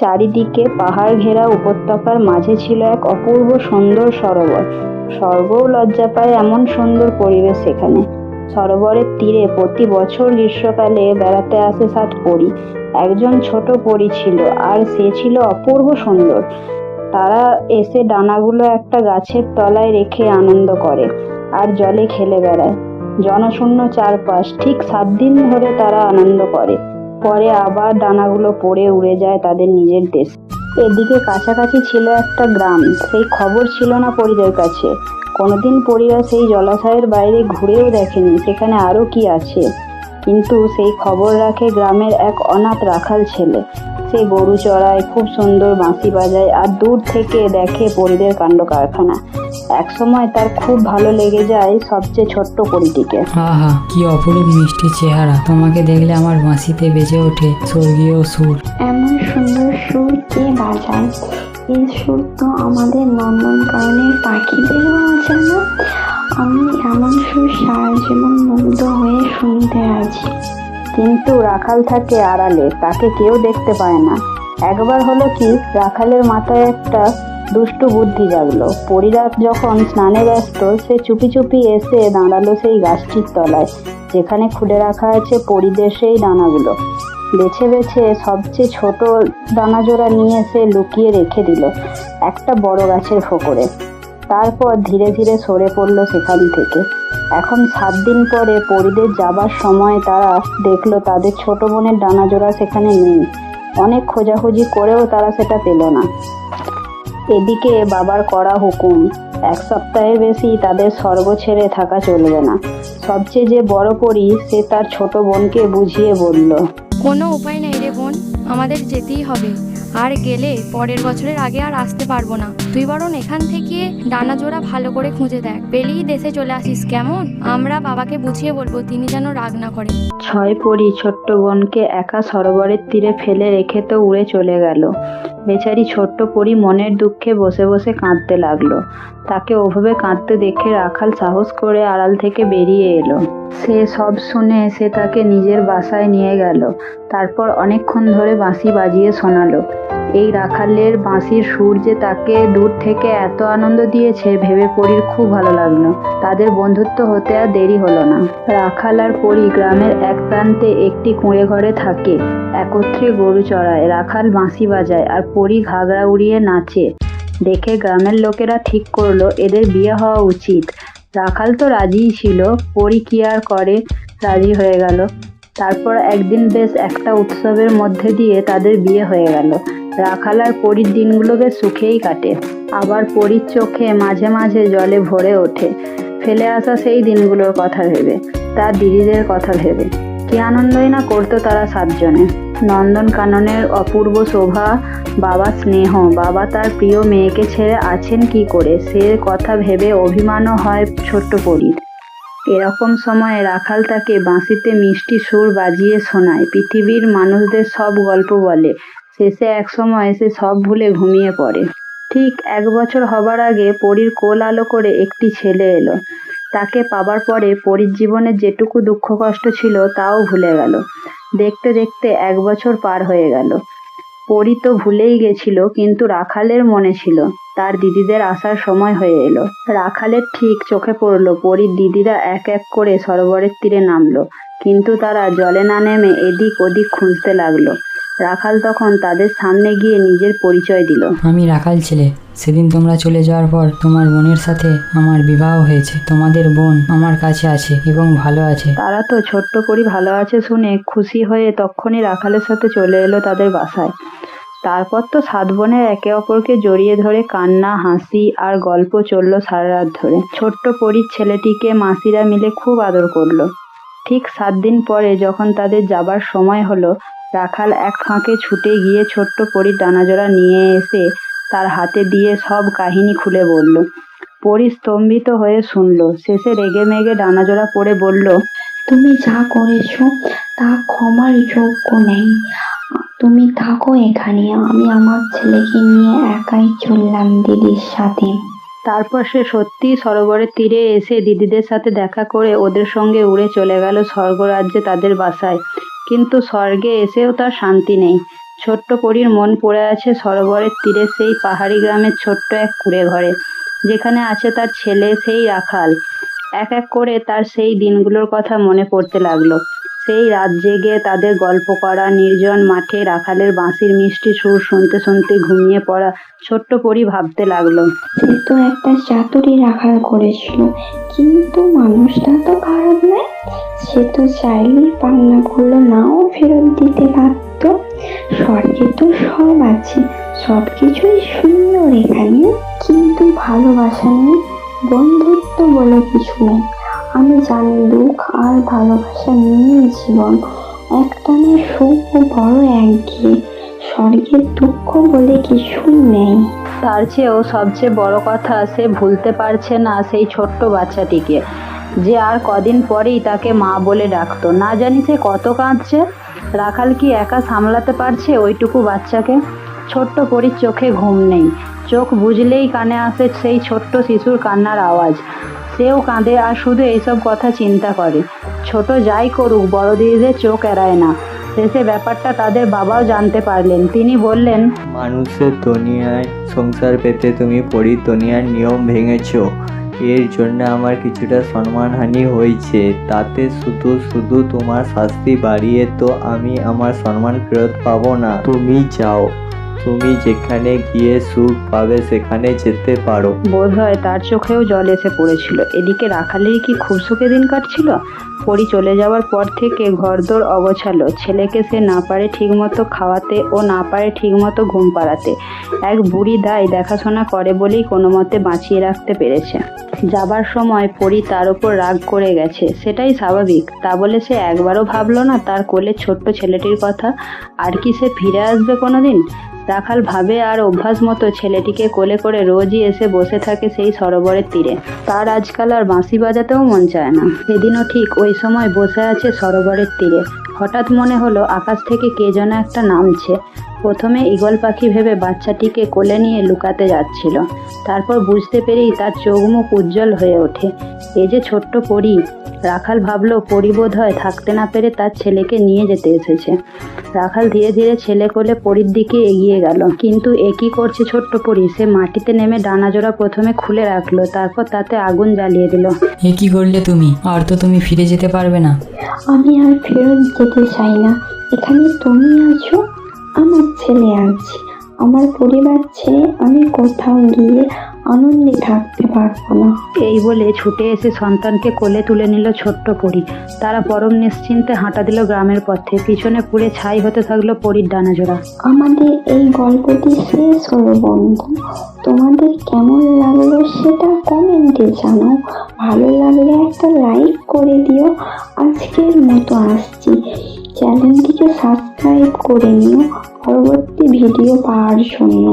চারিদিকে পাহাড় ঘেরা উপত্যকার মাঝে ছিল এক অপূর্ব সুন্দর সরোবর। স্বর্গও লজ্জা পায় এমন সুন্দর পরিবেশ সেখানে সরোবরের তীরে প্রতি বছর গ্রীষ্মকালে বেড়াতে আসে সাত পরী। একজন ছোট পরী ছিল, আর সে ছিল অপূর্ব সুন্দর। তারা এসে ডানাগুলো একটা গাছের তলায় রেখে আনন্দ করে আর জলে খেলে বেড়ায়। জনশূন্য চারপাশ ঠিক সাত দিন ধরে তারা আনন্দ করে। পরে আবার ডানাগুলো পড়ে উড়ে যায় তাদের নিজের দেশ। এদিকে কাছাকাছি ছিল একটা গ্রাম। সেই খবর ছিল না পরিদের কাছে। কোনোদিন পরিরা সেই জলাশয়ের বাইরে ঘুরেও দেখেনি। সেখানে আরও কি আছে? কিন্তু সেই খবর রাখে গ্রামের এক অনাথ রাখাল ছেলে। সে গরু চড়ায় খুব সুন্দর বাঁশি বাজায় আর দূর থেকে দেখে পরিদের কাণ্ড কারখানা। এক সময় তার খুব ভালো লেগে যায় সবচেয়ে ছোট্ট পরীটিকে। আহা কি অপরূপ মিষ্টি চেহারা। তোমাকে দেখলে আমার বাঁশিতে বেজে ওঠে স্বর্গীয় সুর। এমন সুন্দর সুর কে বাজায়? এই সুর তো আমাদের নন্দনকাননের পাখিদেরও অজানা আমি এমন সুর সারা জীবন মুগ্ধ হয়ে শুনতে আছি। কিন্তু রাখাল থাকে আড়ালে, তাকে কেউ দেখতে পায় না। একবার হলো কি, রাখালের মাথায় একটা দুষ্টু বুদ্ধি জাগলো। পরিরাত যখন স্নানে ব্যস্ত, সে চুপি চুপি এসে দাঁড়াল সেই গাছটির তলায়, যেখানে খুলে রাখা আছে পরিদের সেই দানাগুলো। বেছে বেছে সবচেয়ে ছোট দানা জোড়া নিয়ে সে লুকিয়ে রেখে দিল, একটা বড় গাছের ফোকরে। তারপর ধীরে ধীরে সরে পড়ল সেখান থেকে। এখন সাত দিন পরে পরিদের যাবার সময় তারা দেখল তাদের ছোট বোনের ডানা জোড়া সেখানে নেই। অনেক খোঁজাখুঁজি করেও তারা সেটা পেল না। এদিকে বাবার করা হুকুম, এক সপ্তাহের বেশি তাদের স্বর্গ ছেড়ে থাকা চলবে না। সবচেয়ে যে বড় পরি, সে তার ছোট বোনকে বুঝিয়ে বলল, কোনো উপায় নেই রে বোন, আমাদের যেতেই হবে। আর গেলে পরের বছরের আগে আর আসতে পারব না। তুই বরং এখান থেকে ডানা জোড়া ভালো করে খুঁজে দেখ। পেলেই দেশে চলে আসিস, কেমন? আমরা বাবাকে বুঝিয়ে বলব, তিনি যেন রাগ না করে। ছয় পরি, ছোট্ট বোনকে একা সরোবরের তীরে ফেলে রেখে তো উড়ে চলে গেল। বেচারি ছোট্ট পরি মনের দুঃখে বসে বসে কাঁদতে লাগল। তাকে ওভাবে কাঁদতে দেখে রাখাল সাহস করে আড়াল থেকে বেরিয়ে এলো। সে সব শুনে সে তাকে নিজের বাসায় নিয়ে গেল। তারপর অনেকক্ষণ ধরে বাঁশি বাজিয়ে শোনালো। এই রাখালের বাঁশির সুর যে তাকে দূর থেকে এত আনন্দ দিয়েছে, ভেবে পরীর খুব ভালো লাগল। তাদের বন্ধুত্ব হতে আর দেরি হলো না। রাখাল আর পরী গ্রামের এক প্রান্তে একটি কুঁড়ে ঘরে থাকে, একত্রে গরু চড়ায়। রাখাল বাঁশি বাজায় আর পরী ঘাগরা উড়িয়ে নাচে। দেখে গ্রামের লোকেরা ঠিক করল, এদের বিয়ে হওয়া উচিত। রাখাল তো রাজিই ছিল, পরী কি আর করে, রাজি হয়ে গেল। তারপর একদিন বেশ একটা উৎসবের মধ্যে দিয়ে তাদের বিয়ে হয়ে গেল। রাখাল আর পরীর দিনগুলো বেশ সুখেই কাটে। আবার পরীর চোখে মাঝে মাঝে জলে ভরে ওঠে। ফেলে আসা সেই দিনগুলোর কথা ভেবে তার দিদিদের কথা ভেবে। কি আনন্দই না করতো তারা সাতজনে। নন্দন কাননের অপূর্ব শোভা, বাবা স্নেহ, বাবা তার প্রিয় মেয়েকে ছেড়ে আছেন কি করে? সে কথা ভেবে অভিমানও হয় ছোট্ট পরীর। এরকম সময়ে রাখাল তাকে বাঁশিতে মিষ্টি সুর বাজিয়ে শোনায়। পৃথিবীর মানুষদের সব গল্প বলে। শেষে এক সময় সে সব ভুলে ঘুমিয়ে পড়ে। ঠিক এক বছর হবার আগে পরীর কোল আলো করে একটি ছেলে এলো। তাকে পাবার পরে পরীর জীবনে যেটুকু দুঃখ কষ্ট ছিল তাও ভুলে গেল। দেখতে দেখতে এক বছর পার হয়ে গেল। পরী তো ভুলেই গেছিল, কিন্তু রাখালের মনে ছিল। তার দিদিদের আসার সময় হয়ে এলো। রাখালের ঠিক চোখে পড়ল, পরীর দিদিরা এক এক করে সরোবরের তীরে নামলো। কিন্তু তারা জলে না নেমে এদিক ওদিক খুঁজতে লাগল। রাখাল তখন তাদের সামনে গিয়ে নিজের পরিচয় দিল। আমি রাখাল ছেলে। সেদিন তোমরা চলে যাওয়ার পর তোমার বোনের সাথে আমার বিবাহ হয়েছে। তোমাদের বোন আমার কাছে আছে এবং ভালো আছে। তারা তো ছোট্ট করি ভালো আছে শুনে খুশি হয়ে তখনই রাখালের সাথে চলে এলো তাদের বাসায়। তারপর তো সাত বোনের একে অপরকে জড়িয়ে ধরে কান্না হাসি আর গল্প চলল সারা রাত ধরে। ছোট্ট পরীর ছেলেটিকে মাসিরা মিলে খুব আদর করল। ঠিক সাত দিন পরে যখন তাদের যাবার সময় হলো রাখাল এক ফাঁকে ছুটে গিয়ে ছোট্ট পরীর ডানাজোড়া নিয়ে এসে তার হাতে দিয়ে সব কাহিনী খুলে বলল। পরী স্তম্ভিত হয়ে শুনলো। শেষে রেগে মেগে ডানাজোড়া পড়ে বলল তুমি যা করেছ তা ক্ষমার যোগ্য নেই। তুমি থাকো এখানে। আমি আমার ছেলেকে নিয়ে একাই চললাম দিদির সাথে। তারপর সে সত্যিই সরোবরের তীরে এসে দিদিদের সাথে দেখা করে ওদের সঙ্গে উড়ে চলে গেল স্বর্গরাজ্যে তাদের বাসায়। কিন্তু স্বর্গে এসেও তার শান্তি নেই। ছোট্ট পরীর মন পড়ে আছে সরোবরের তীরে সেই পাহাড়ি গ্রামের ছোট্ট এক কুড়ে ঘরে। যেখানে আছে তার ছেলে সেই রাখাল। এক এক করে তার সেই দিনগুলোর কথা মনে পড়তে লাগল। সেই রাত জেগে তাদের গল্প করা, নির্জন মাঠে রাখালের বাঁশির মিষ্টি সুর শুনতে শুনতে ঘুমিয়ে পড়া ছোট্ট পরি ভাবতে লাগল। সে তো একটা চাতুরি রাখাল করেছিল, কিন্তু মানুষটা তো খারাপ নয়। সে তো চাইলেই পান্নাগুলো নাও ফেরত দিতে পারত স্বর্গে তো সব আছে সব কিছুই সুন্দর এখানে, কিন্তু ভালোবাসা নেই, বন্ধুত্ব বলে কিছু নেই। আমি জানি দুঃখ আর ভালোবাসা নিয়ে জীবন। একটানে সুখ ও বড় একঘেয়ে। স্বর্গের দুঃখ বলে কিছুই নেই। তার চেয়েও সবচেয়ে বড় কথা সে ভুলতে পারছে না সেই ছোট্ট বাচ্চাটিকে। যে আর কদিন পরেই তাকে মা বলে ডাকতো। না জানি সে কত কাঁদছে। রাখাল কি একা সামলাতে পারছে ওইটুকু বাচ্চাকে? ছোট্ট পরীর চোখে ঘুম নেই। চোখ বুঝলেই কানে আসে সেই ছোট্ট শিশুর কান্নার আওয়াজ। সেও কাঁদে আর শুধু এইসব কথা চিন্তা করে। ছোট যাই করুক বড় দিদিদের চোখ এড়ায় না। শেষে ব্যাপারটা তাদের বাবাও জানতে পারলেন। তিনি বললেন, মানুষের দুনিয়ায় সংসার পেতে তুমি পরি দুনিয়ার নিয়ম ভেঙেছ। এর জন্য আমার কিছুটা সম্মানহানি হয়েছে। তাতে শুধু শুধু তোমার শাস্তি বাড়িয়ে তো আমি আমার সম্মান ফেরত পাবো না। তুমি যাও। তুমি যেখানে গিয়ে সুখ পাবে, সেখানে যেতে পারো। বোধ হয় তার চোখেও জল এসে পড়েছিল। এদিকে রাখালেই কি খুব সুখে দিন কাটছিল? পরি চলে যাওয়ার পর থেকে ঘরদোর অগোছালো। ছেলেকে সে না পারে ঠিকমতো খাওয়াতে ও না পারে ঠিকমতো ঘুম পাড়াতে। এক বুড়ি দায় দেখাশোনা করে বলেই কোনো মতে বাঁচিয়ে রাখতে পেরেছে। যাবার সময় পরি তার ওপর রাগ করে গেছে। সেটাই স্বাভাবিক। তা বলে সে একবারও ভাবলো না তার কোলে ছোট্ট ছেলেটির কথা? আর কি সে ফিরে আসবে কোনোদিন? রাখাল ভাবে আর অভ্যাস মতো ছেলেটিকে কোলে করে রোজই এসে বসে থাকে সেই সরোবরের তীরে। তার আজকাল আর বাঁশি বাজাতেও মন চায় না। সেদিনও ঠিক ওই সময় বসে আছে সরোবরের তীরে। হঠাৎ মনে হলো আকাশ থেকে কে যেন একটা নামছে। প্রথমে ঈগল পাখি ভেবে বাচ্চাটিকে কোলে নিয়ে লুকাতে যাচ্ছিল। তারপর বুঝতে পেরেই তার চোখ মুখ উজ্জ্বল হয়ে ওঠে। এ যে ছোট্ট পরি! রাখাল ভাবলো পরিবোধ হয় থাকতে না পেরে তার ছেলেকে নিয়ে যেতে এসেছে। রাখাল ধীরে ধীরে ছেলে কোলে পরীর দিকে এগিয়ে গেল। কিন্তু এ কি করছে ছোট্ট পরি? সে মাটিতে নেমে ডানাজোড়া প্রথমে খুলে রাখল তারপর তাতে আগুন জ্বালিয়ে দিল। এ কি করলে তুমি? আর তো তুমি ফিরে যেতে পারবে না? আমি আর ফেরত যেতে চাই না। এখানে তুমি আছো? আমার ছেলে আছে। আমার পরিবার ছেড়ে আমি কোথাও গিয়ে আনন্দে থাকতে পারব না। এই বলে ছুটে এসে সন্তানকে কোলে তুলে নিল ছোট্ট পরি। তারা পরম নিশ্চিন্তে হাঁটা দিল গ্রামের পথে। পিছনে পুড়ে ছাই হতে থাকল পরীর ডানাজোড়া। আমাদের এই গল্পটি শেষ হলো বন্ধু। তোমাদের কেমন লাগল সেটা কমেন্টে জানাও। ভালো লাগলে একটা লাইক করে দিও। আজকের মতো আসছি। চ্যানেলটিকে সাবস্ক্রাইব করে নিও পরবর্তী ভিডিও পাওয়ার জন্য।